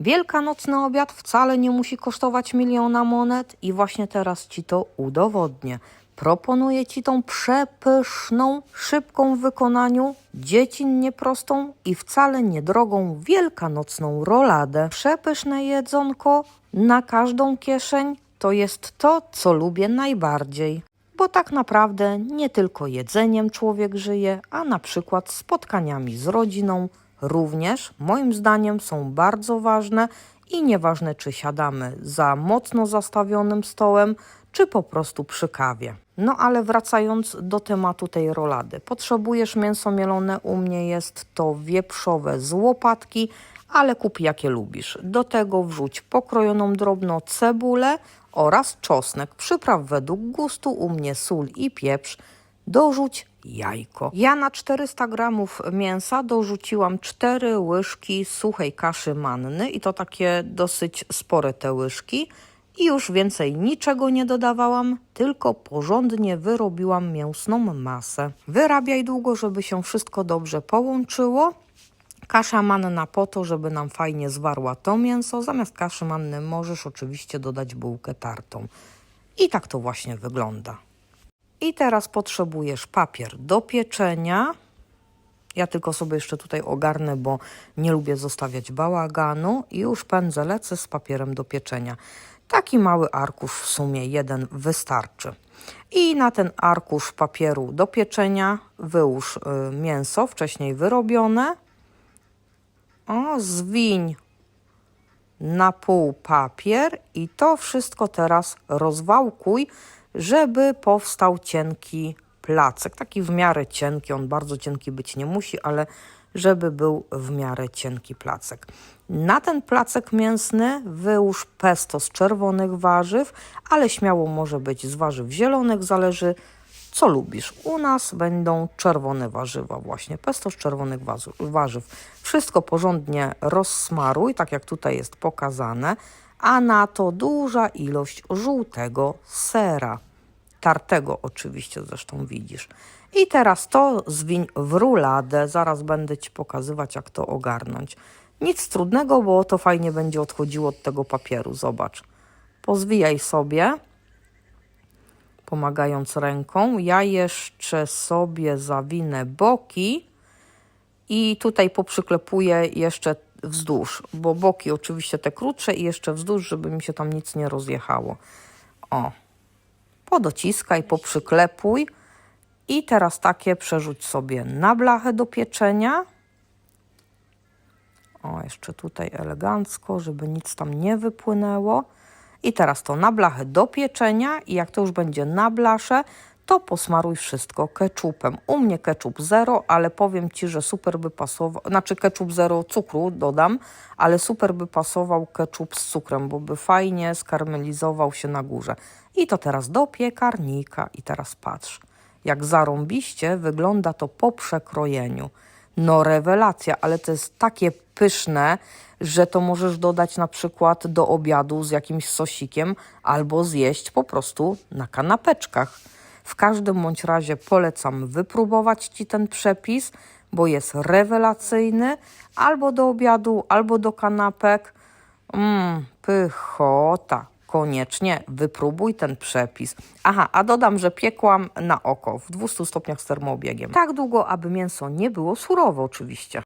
Wielkanocny obiad wcale nie musi kosztować miliona monet i właśnie teraz Ci to udowodnię. Proponuję Ci tą przepyszną, szybką w wykonaniu, dziecinnie prostą i wcale niedrogą wielkanocną roladę. Przepyszne jedzonko na każdą kieszeń to jest to, co lubię najbardziej. Bo tak naprawdę nie tylko jedzeniem człowiek żyje, a na przykład spotkaniami z rodziną również moim zdaniem są bardzo ważne i nieważne czy siadamy za mocno zastawionym stołem, czy po prostu przy kawie. No ale wracając do tematu tej rolady. Potrzebujesz mięso mielone, u mnie jest to wieprzowe z łopatki, ale kup jakie lubisz. Do tego wrzuć pokrojoną drobno cebulę oraz czosnek. Przypraw według gustu, u mnie sól i pieprz. Dorzuć jajko. Ja na 400 gramów mięsa dorzuciłam 4 łyżki suchej kaszy manny i to takie dosyć spore te łyżki. I już więcej niczego nie dodawałam, tylko porządnie wyrobiłam mięsną masę. Wyrabiaj długo, żeby się wszystko dobrze połączyło. Kasza manna po to, żeby nam fajnie zwarła to mięso. Zamiast kaszy manny możesz oczywiście dodać bułkę tartą. I tak to właśnie wygląda. I teraz potrzebujesz papier do pieczenia. Ja tylko sobie jeszcze tutaj ogarnę, bo nie lubię zostawiać bałaganu. I już pędzę, lecę z papierem do pieczenia. Taki mały arkusz w sumie, jeden wystarczy. I na ten arkusz papieru do pieczenia wyłóż y, mięso wcześniej wyrobione. O, zwiń na pół papier i to wszystko teraz rozwałkuj, żeby powstał cienki placek. Taki w miarę cienki, on bardzo cienki być nie musi, ale żeby był w miarę cienki placek. Na ten placek mięsny wyłóż pesto z czerwonych warzyw, ale śmiało może być z warzyw zielonych, zależy co lubisz. U nas będą czerwone warzywa właśnie, pesto z czerwonych warzyw. Wszystko porządnie rozsmaruj, tak jak tutaj jest pokazane, a na to duża ilość żółtego sera. Tartego oczywiście zresztą widzisz. I teraz to zwiń w ruladę. Zaraz będę Ci pokazywać, jak to ogarnąć. Nic trudnego, bo to fajnie będzie odchodziło od tego papieru. Zobacz. Pozwijaj sobie pomagając ręką. Ja jeszcze sobie zawinę boki i tutaj poprzyklepuję jeszcze wzdłuż, bo boki oczywiście te krótsze i jeszcze wzdłuż, żeby mi się tam nic nie rozjechało. O, podociskaj, poprzyklepuj i teraz takie przerzuć sobie na blachę do pieczenia. O, jeszcze tutaj elegancko, żeby nic tam nie wypłynęło. I teraz to na blachę do pieczenia i jak to już będzie na blasze, to posmaruj wszystko keczupem. U mnie keczup zero, ale powiem Ci, że super by pasował, znaczy keczup zero cukru dodam, ale super by pasował keczup z cukrem, bo by fajnie skarmelizował się na górze. I to teraz do piekarnika i teraz patrz, jak zarąbiście wygląda to po przekrojeniu. No rewelacja, ale to jest takie pyszne, że to możesz dodać na przykład do obiadu z jakimś sosikiem albo zjeść po prostu na kanapeczkach. W każdym bądź razie polecam wypróbować Ci ten przepis, bo jest rewelacyjny albo do obiadu, albo do kanapek. Mmm, pychota. Koniecznie wypróbuj ten przepis. Aha, a dodam, że piekłam na oko w 200 stopniach z termoobiegiem. Tak długo, aby mięso nie było surowe oczywiście.